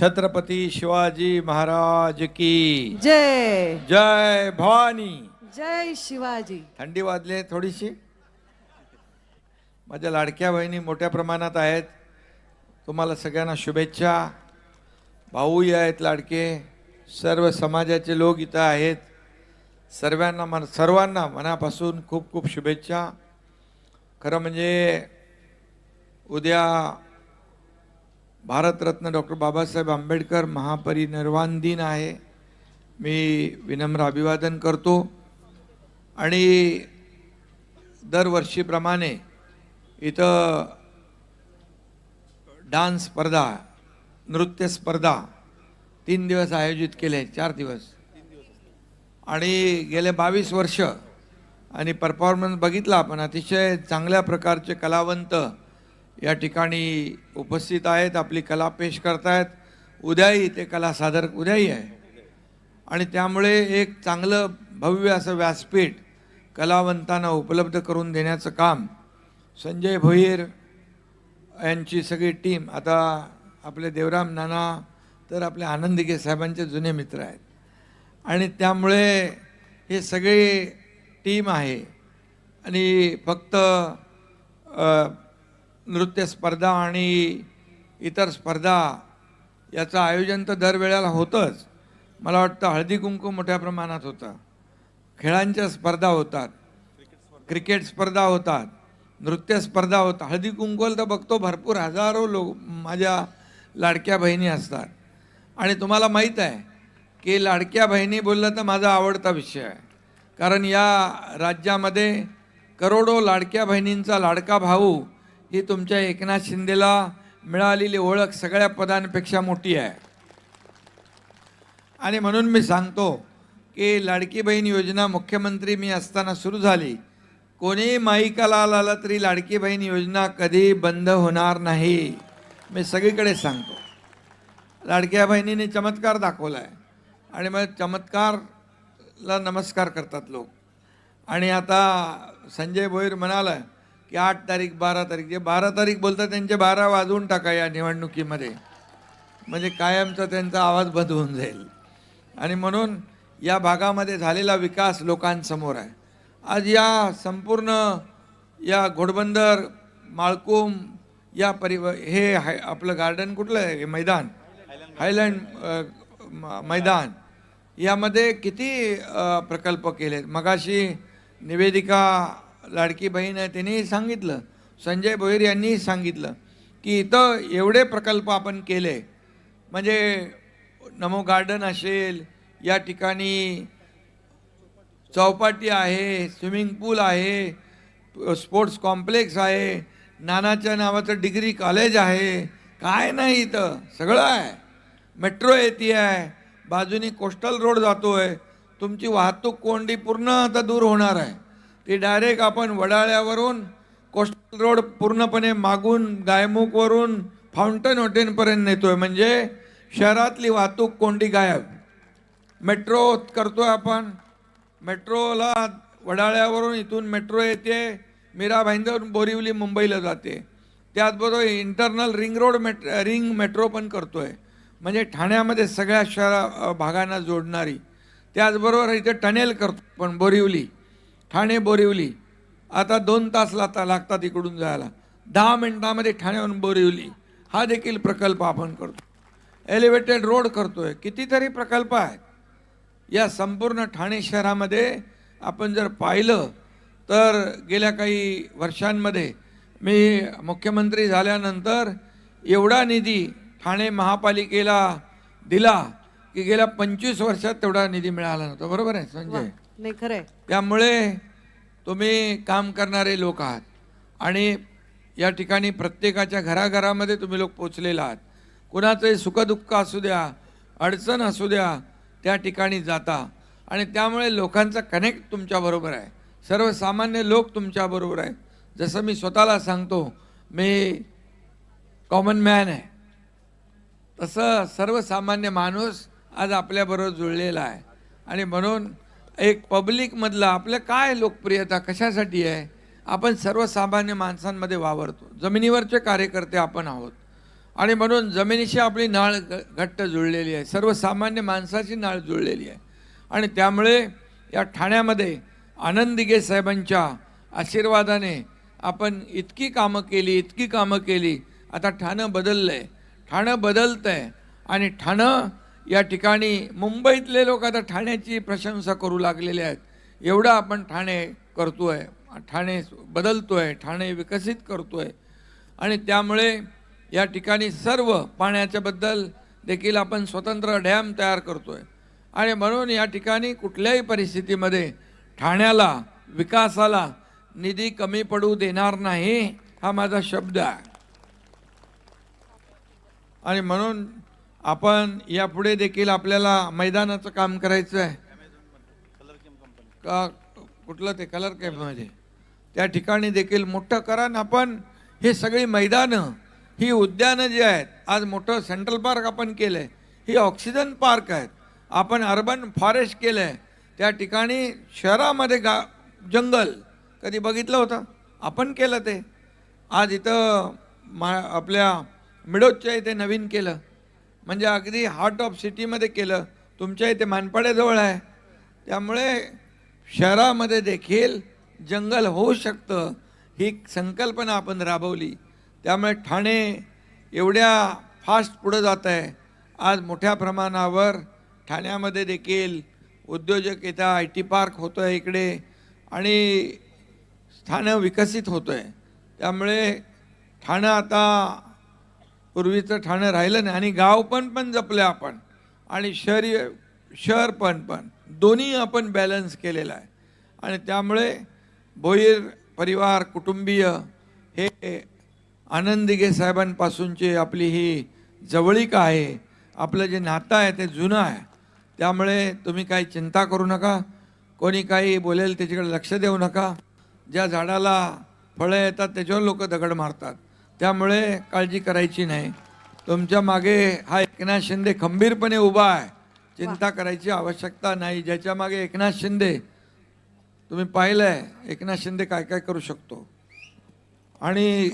छत्रपती शिवाजी महाराज की जय. जय भवानी. जय शिवाजी. थंडी वाजली थोडीशी. माझ्या लाडक्या बहिणी मोठ्या प्रमाणात आहेत. तुम्हाला सगळ्यांना शुभेच्छा. भाऊही आहेत लाडके. सर्व समाजाचे लोक इथं आहेत. सर्वांना मन सर्वांना मनापासून खूप खूप शुभेच्छा. खरं म्हणजे उद्या भारतरत्न डॉक्टर बाबासाहेब आंबेडकर महापरिनिर्वाण दिन आहे. मी विनम्र अभिवादन करतो. आणि दरवर्षीप्रमाणे इथं डान्स स्पर्धा नृत्य स्पर्धा तीन दिवस आयोजित केले चार दिवस. आणि गेले बावीस वर्ष आणि परफॉर्मन्स बघितला आपण. अतिशय चांगल्या प्रकारचे कलावंत या ठिकाणी उपस्थित आहेत आपली कला पेश करतायत. उद्याही ते कला सादर उद्याही आहे. आणि त्यामुळे एक चांगलं भव्य असं व्यासपीठ कलावंतांना उपलब्ध करून देण्याचं काम संजय भोईर यांची सगळी टीम आता आपले देवराम नाना तर आपले आनंदिके साहेबांचे जुने मित्र आहेत. आणि त्यामुळे हे सगळे टीम आहे. आणि फक्त नृत्य स्पर्धा आणि इतर स्पर्धा याचं आयोजन तर दरवेळेला होतंच. मला वाटतं हळदी कुंकू मोठ्या प्रमाणात होतं. खेळांच्या स्पर्धा होतात. क्रिकेट स्पर्धा होतात. नृत्य स्पर्धा होतात. हळदी कुंकूला तर बघतो भरपूर हजारो लोक माझ्या लाडक्या बहिणी असतात. आणि तुम्हाला माहीत आहे की लाडक्या बहिणी बोललं तर माझा आवडता विषय आहे. कारण या राज्यामध्ये करोडो लाडक्या बहिणींचा लाडका भाऊ ही तुमच्या एकनाथ शिंदेला मिळालेली ओळख सगळ्या पदांपेक्षा मोठी आहे. आणि म्हणून मी सांगतो की लाडकी बहीण योजना मुख्यमंत्री मी असताना सुरू झाली. कोणी माईकाला आला तरी लाडकी बहीण योजना कधी बंद होणार नाही. मी सगळीकडे सांगतो. लाडक्या बहिणीने चमत्कार दाखवला आहे आणि मग चमत्कारला नमस्कार करतात लोक. आणि आता संजय भोईर म्हणाला की आठ तारीख बारा तारीख जे बारा तारीख बोलतात त्यांचे बारा वाजवून टाका या निवडणुकीमध्ये. म्हणजे कायमचा त्यांचा आवाज बंद होऊन जाईल. आणि म्हणून या भागामध्ये झालेला विकास लोकांसमोर आहे. आज या संपूर्ण या घोडबंदर माळकुम या परि हे हाय आपलं गार्डन कुठलं आहे? हे मैदान. हायलँड म- मैदान. यामध्ये किती प्रकल्प केलेत? मगाशी निवेदिका लाडकी बहीण आहे त्यांनीही सांगितलं. संजय भोईर यांनीही सांगितलं की इथं एवढे प्रकल्प आपण केले म्हणजे नमो गार्डन असेल या ठिकाणी चौपाटी आहे स्विमिंग पूल आहे स्पोर्ट्स कॉम्प्लेक्स आहे नानाच्या नावाचं डिग्री कॉलेज आहे काय नाही इथं सगळं आहे. मेट्रो येते आहे बाजूनी कोस्टल रोड जातोय तुमची वाहतूक कोंडी पूर्ण आता दूर होणार आहे. ती डायरेक्ट आपण वडाळ्यावरून कोस्टल रोड पूर्णपणे मागून गायमुखवरून फाउंटन हॉटेलपर्यंत नेतोय. म्हणजे शहरातली वाहतूक कोंडी गायब. मेट्रो करतोय आपण. मेट्रोला वडाळ्यावरून इथून मेट्रो येते. मीरा भाईंदर बोरिवली मुंबईला जाते. त्याचबरोबर इंटरनल रिंग रोड मेट रिंग मेट्रो पण करतोय. म्हणजे ठाण्यामध्ये सगळ्या शहरा भागांना जोडणारी. त्याचबरोबर इथे टनेल करतो पण बोरिवली. ठाणे बोरिवली. आता दोन तास लागता लागतात इकडून जायला. दहा मिनटामध्ये ठाण्याहून बोरिवली. हा देखील प्रकल्प आपण करतो. एलिव्हेटेड रोड करतोय. कितीतरी प्रकल्प आहेत. या संपूर्ण ठाणे शहरामध्ये आपण जर पाहिलं तर गेल्या काही वर्षांमध्ये मी मुख्यमंत्री झाल्यानंतर एवढा निधी ठाणे महापालिकेला दिला की गेल्या पंचवीस वर्षात तेवढा निधी मिळाला नव्हता. बरोबर आहे संजय? नाही खरंय. त्यामुळे तुम्ही काम करणारे लोक आहात. आणि या ठिकाणी प्रत्येकाच्या घराघरामध्ये तुम्ही लोक पोचलेला आहात. कुणाचंही सुखदुःख असू द्या अडचण असू द्या त्या ठिकाणी जाता. आणि त्यामुळे लोकांचा कनेक्ट तुमच्याबरोबर आहे. सर्वसामान्य लोक तुमच्याबरोबर आहे. जसं मी स्वतःला सांगतो मी कॉमन मॅन आहे. तसं सर्वसामान्य माणूस आज आपल्याबरोबर जुळलेला आहे. आणि म्हणून एक पब्लिकमधलं आपलं काय लोकप्रियता कशासाठी आहे? आपण सर्वसामान्य माणसांमध्ये वावरतो. जमिनीवरचे कार्यकर्ते आपण आहोत. आणि म्हणून जमिनीशी आपली नाळ घट्ट जुळलेली आहे. सर्वसामान्य माणसाची नाळ जुळलेली आहे. आणि त्यामुळे या ठाण्यामध्ये आनंद साहेबांच्या आशीर्वादाने आपण इतकी कामं केली इतकी कामं केली. आता ठाणं बदललं आहे ठाणं बदलतं आहे आणि ठाणं या ठिकाणी मुंबईतले लोक आता ठाण्याची प्रशंसा करू लागलेले आहेत. एवढं आपण ठाणे करतो आहे ठाणे बदलतो आहे ठाणे विकसित करतो आहे आणि त्यामुळे या ठिकाणी सर्व पाण्याच्याबद्दल देखील आपण स्वतंत्र डॅम तयार करतो आहे आणि म्हणून या ठिकाणी कुठल्याही परिस्थितीमध्ये ठाण्याला विकासाला निधी कमी पडू देणार नाही हा माझा शब्द आहे. आणि म्हणून आपण यापुढे देखील आपल्याला मैदानाचं काम करायचं आहे. का कुठलं ते कलर कॅम्पमध्ये त्या ठिकाणी देखील मोठं कारण आपण हे सगळी मैदानं ही उद्यानं जी आहेत आज मोठं सेंट्रल पार्क आपण केलं आहे ही ऑक्सिजन पार्क आहेत. आपण अर्बन फॉरेस्ट केलं आहे त्या ठिकाणी शहरामध्ये गा जंगल कधी बघितलं होतं? आपण केलं ते. आज इथं मा आपल्या मिडोजच्या इथे नवीन केलं. म्हणजे अगदी हार्ट ऑफ सिटीमध्ये केलं. तुमच्या इथे मानपाड्याजवळ आहे. त्यामुळे शहरामध्ये देखील जंगल होऊ शकतं ही संकल्पना आपण राबवली. त्यामुळे ठाणे एवढ्या फास्ट पुढं जात आहे. आज मोठ्या प्रमाणावर ठाण्यामध्ये देखील उद्योजक येतात आय टी पार्क होतो आहे इकडे आणि स्थानं विकसित होतं आहे त्यामुळे ठाणं आता पूर्वीचं ठाणं राहिलं नाही. आणि गाव पण पण जपलं आपण. आणि शहरी शहर पण पण. दोन्ही आपण बॅलन्स केलेलं आहे. आणि त्यामुळे भोईर परिवार कुटुंबीय हे आनंदिगे साहेबांपासूनची आपली ही जवळीक आहे. आपलं जे नातं आहे ते जुनं आहे. त्यामुळे तुम्ही काही चिंता करू नका. कोणी काही बोलेल त्याच्याकडे लक्ष देऊ नका. ज्या झाडाला फळं येतात त्याच्यावर लोक दगड मारतात. त्यामुळे काळजी करायची नाही. तुमच्या मागे हा एकनाथ शिंदे खंबीरपणे उभा आहे. चिंता करायची आवश्यकता नाही. ज्याच्या मागे एकनाथ शिंदे तुम्ही पाहिलंय एकनाथ शिंदे काय काय करू शकतो. आणि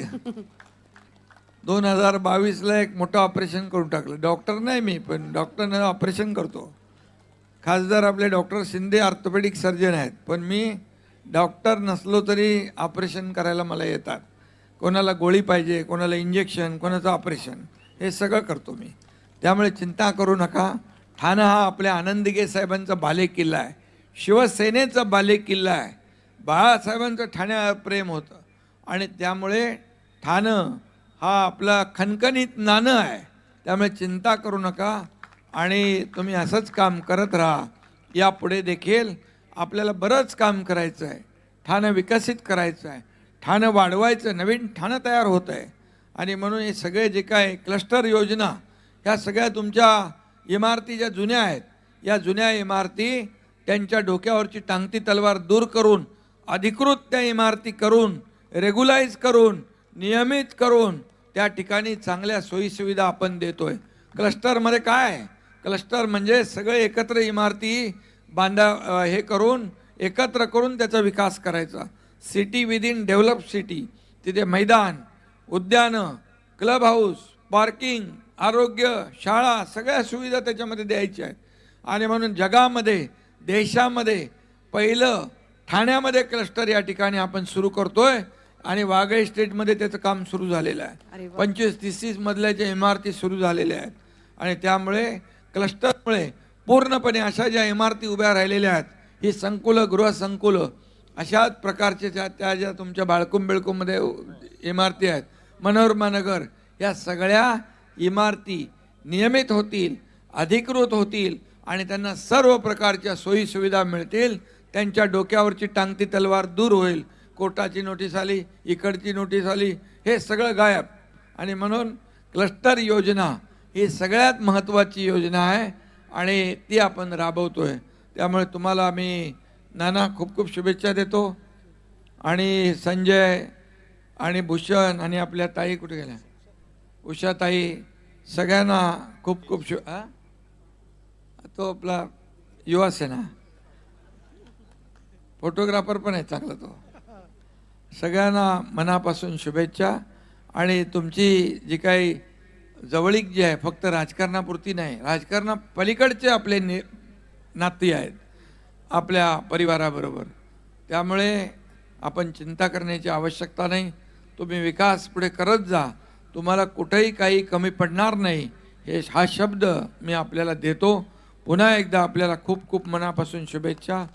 दोन हजार बावीसला एक मोठं ऑपरेशन करून टाकलं. डॉक्टर नाही मी पण डॉक्टरनं ऑपरेशन करतो. खासदार आपले डॉक्टर शिंदे ऑर्थोपेडिक सर्जन आहेत. पण मी डॉक्टर नसलो तरी ऑपरेशन करायला मला येतात. कोणाला गोळी पाहिजे कोणाला इंजेक्शन कोणाचं ऑपरेशन हे सगळं करतो मी. त्यामुळे चिंता करू नका. ठाणं हा आपल्या आनंदगे साहेबांचा बाले किल्ला आहे. शिवसेनेचा बाले किल्ला आहे. बाळासाहेबांचं ठाण्यावर प्रेम होतं. आणि त्यामुळे ठाणं हा आपला खणखणीत नाणं आहे. त्यामुळे चिंता करू नका. आणि तुम्ही असंच काम करत राहा. यापुढे देखील आपल्याला बरंच काम करायचं आहे. ठाणं विकसित करायचं आहे. ठाणं वाढवायचं नवीन ठाणं तयार होतं आहे. आणि म्हणून हे सगळे जे काय क्लस्टर योजना ह्या सगळ्या तुमच्या इमारती ज्या जुन्या आहेत या जुन्या इमारती त्यांच्या डोक्यावरची टांगती तलवार दूर करून अधिकृत त्या इमारती करून रेग्युलाइज करून नियमित करून त्या ठिकाणी चांगल्या सोयीसुविधा आपण देतो आहे क्लस्टरमध्ये काय क्लस्टर म्हणजे सगळे एकत्र इमारती बांधा हे करून एकत्र करून त्याचा विकास करायचा. City within develop city. तिथे मैदान उद्यानं क्लब हाऊस पार्किंग आरोग्य शाळा सगळ्या सुविधा त्याच्यामध्ये द्यायच्या आहेत. आणि म्हणून जगामध्ये देशामध्ये पहिलं ठाण्यामध्ये क्लस्टर या ठिकाणी आपण सुरू करतोय आणि वाघई स्टेटमध्ये त्याचं काम सुरू झालेलं आहे. पंचवीस तीस तीस मधल्याच्या इमारती सुरू झालेल्या आहेत. आणि त्यामुळे क्लस्टरमुळे पूर्णपणे अशा ज्या इमारती उभ्या राहिलेल्या आहेत ही संकुलं गृहसंकुलं अशाच प्रकारच्या त्या त्या ज्या तुमच्या बाळकुंब बिळकुंबमध्ये इमारती आहेत मनोरमा नगर या सगळ्या इमारती नियमित होतील अधिकृत होतील आणि त्यांना सर्व प्रकारच्या सोयीसुविधा मिळतील त्यांच्या डोक्यावरची टांगती तलवार दूर होईल. कोर्टाची नोटीस आली इकडची नोटीस आली हे सगळं गायब. आणि म्हणून क्लस्टर योजना ही सगळ्यात महत्त्वाची योजना आहे आणि ती आपण राबवतो आहे त्यामुळे तुम्हाला मी नाना खूप खूप शुभेच्छा देतो. आणि संजय आणि भूषण आणि आपल्या ताई कुठे गेल्या? उषाताई सगळ्यांना खूप खूप शु आ? तो आपला युवा सेना. फोटोग्राफर पण आहे चांगला तो. सगळ्यांना मनापासून शुभेच्छा. आणि तुमची जी काही जवळीक जी आहे फक्त राजकारणापुरती नाही राजकारणा पलीकडचे आपले ने नाती आहेत. आपल्या परिवाराबरोबर. त्यामुळे आपण चिंता करण्याची आवश्यकता नाही. तुम्ही विकास पुढे करत जा. तुम्हाला कुठेही काही कमी पडणार नाही. हे हा शब्द मी आपल्याला देतो. पुन्हा एकदा आपल्याला खूप खूप मनापासून शुभेच्छा.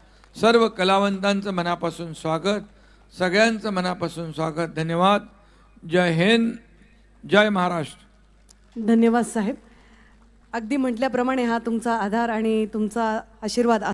सर्व कलावंतांचं मनापासून स्वागत. सगळ्यांचं मनापासून स्वागत. धन्यवाद. जय हिंद. जय महाराष्ट्र. धन्यवाद साहेब. अगदी म्हटल्याप्रमाणे हा तुमचा आधार आणि तुमचा आशीर्वाद